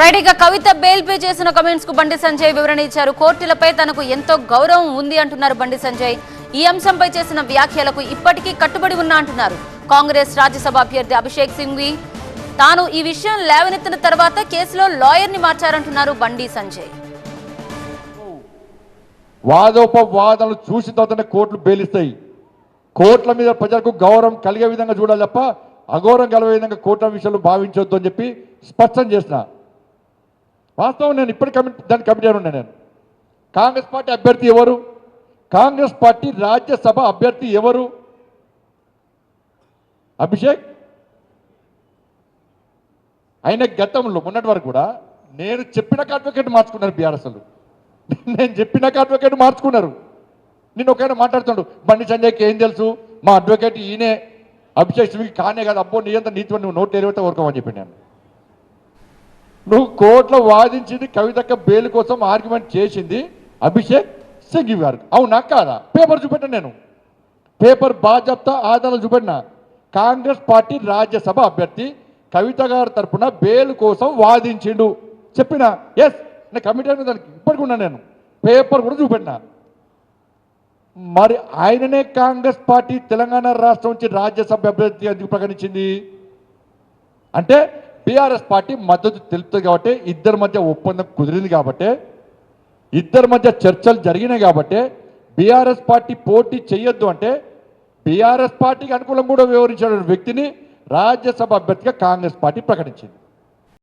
Right ఇక కవిత బెయిల్పై చేసిన కమెంట్స్కు బండి సంజయ్ వివరణ ఇచ్చారు. కోర్టులపై తనకు ఎంతో గౌరవం ఉంది అంటున్నారు బండి సంజయ్. ఈ అంశంపై చేసిన వ్యాఖ్యలకు ఇప్పటికీ కట్టుబడి ఉన్నా అంటున్నారు. కాంగ్రెస్ రాజ్యసభ అభ్యర్థి అభిషేక్ సింఘ్వి తాను ఈ విషయం లేవనెత్తిన తర్వాత కేసులో లాయర్ని మార్చారంటున్నారు బండి సంజయ్. వాదోపవాదాలు చూసిన తర్వాతనే కోర్టులు బెయిలిస్తాయి కోర్టుల మీద ప్రజలకు గౌరవం కలిగే విధంగా చూడాలి తప్ప అగౌరవం కలిగే విధంగా కోర్టుల విషయంలో భావించవద్దు అని చెప్పి స్పష్టం చేసిన వాస్తవం నేను ఇప్పటి కమిటీ దాని కమిటీ ఉన్నా నేను కాంగ్రెస్ పార్టీ అభ్యర్థి ఎవరు? కాంగ్రెస్ పార్టీ రాజ్యసభ అభ్యర్థి ఎవరు? అభిషేక్? ఆయన గతంలో మొన్నటి వరకు కూడా నేను చెప్పిన అడ్వకేట్ మార్చుకున్నారు బీఆర్ఎస్లు. నేను చెప్పిన అడ్వకేట్ మార్చుకున్నారు. నేను ఒకైనా మాట్లాడుతున్నాడు బండి సంజయ్కి ఏం తెలుసు? మా అడ్వకేట్ ఈయనే. అభిషేక్ సింగ్కి కానే కాదు. అబ్బో నీ అంత నీతి నువ్వు నోట్ ఎరిగితే ఊరుకోమని చెప్పి నేను. నువ్వు కోర్టులో వాదించింది కవితక్క బెయిల్ కోసం ఆర్గ్యుమెంట్ చేసింది అభిషేక్ సింఘి గారు. అవునా కాదా? పేపర్ చూపెట్టిన నేను. పేపర్ బాజప్తా ఆధారాలు చూపెట్టిన. కాంగ్రెస్ పార్టీ రాజ్యసభ అభ్యర్థి కవిత గారి తరఫున బెయిల్ కోసం వాదించిండు. చెప్పిన? ఎస్ నేను కమిటీ అయిన దానికి ఇప్పటికున్నా నేను. పేపర్ కూడా చూపెట్టిన. మరి ఆయననే కాంగ్రెస్ పార్టీ తెలంగాణ రాష్ట్రం నుంచి రాజ్యసభ అభ్యర్థి ఎందుకు ప్రకటించింది? అంటే బీఆర్ఎస్ పార్టీ మద్దతు తెలుపుతుంది కాబట్టి ఇద్దరి మధ్య ఒప్పందం కుదిరింది కాబట్టి ఇద్దరి మధ్య చర్చలు జరిగినాయి కాబట్టి బీఆర్ఎస్ పార్టీ పోటీ చేయొద్దు అంటే బీఆర్ఎస్ పార్టీకి అనుకూలంగా కూడా వివరించిన వ్యక్తిని రాజ్యసభ అభ్యర్థిగా కాంగ్రెస్ పార్టీ ప్రకటించింది.